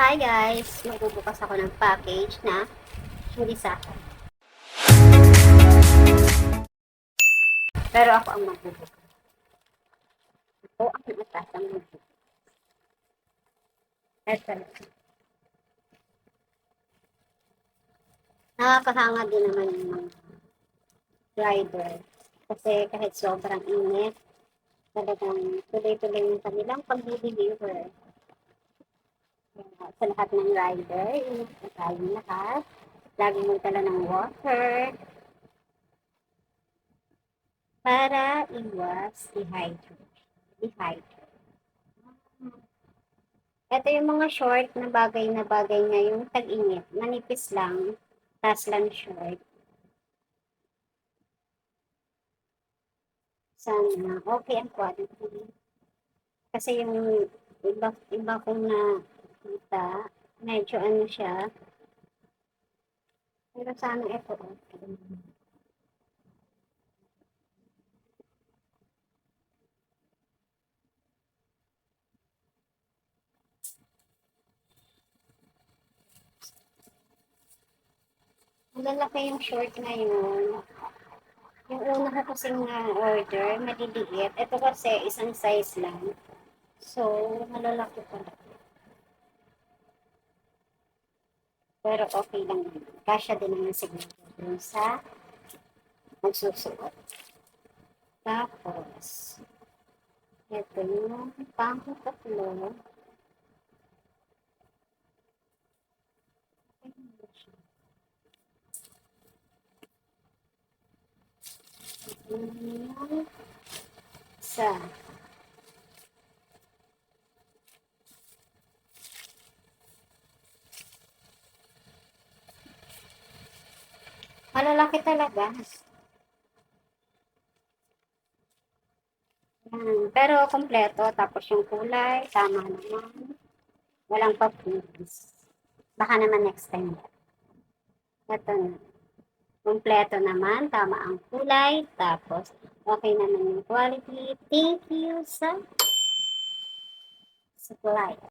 Hi guys! Magbubukas ako ng package na hindi sa akin. Pero ako ang magbubukas. Ako ang atas ang magbubukas. Ito lang. Nakakahanga din naman yung mga rider. Kasi kahit sobrang init, talagang tuloy-tuloy yung kanilang pag-deliver. Sa lahat ng rider, init na tayong lahat. Lagi magdala ng water para iwas dehydrate. Dehydrate. Ito yung mga short na bagay na bagay ngayong tag-init. Manipis lang, tas lang short. Sana okay ang quality. Kasi yung iba, iba kong nakita, medyo ano siya. Pero sana ito okay. Malalaki yung short ngayon. Yung una ko kasing na-order, maliliit. Ito kasi isang size lang. So, malalaki pala. Pero okay lang. Kasya din naman siguro dun sa magsusuot. Tapos, ito yung pang-tatlo. Yung Isa. Malalaki talaga. Yan. Pero kompleto. Tapos yung kulay, tama naman. Walang papins. Baka naman next time. Ito na. Kompleto naman. Tama ang kulay. Tapos, okay naman yung quality. Thank you sa supply.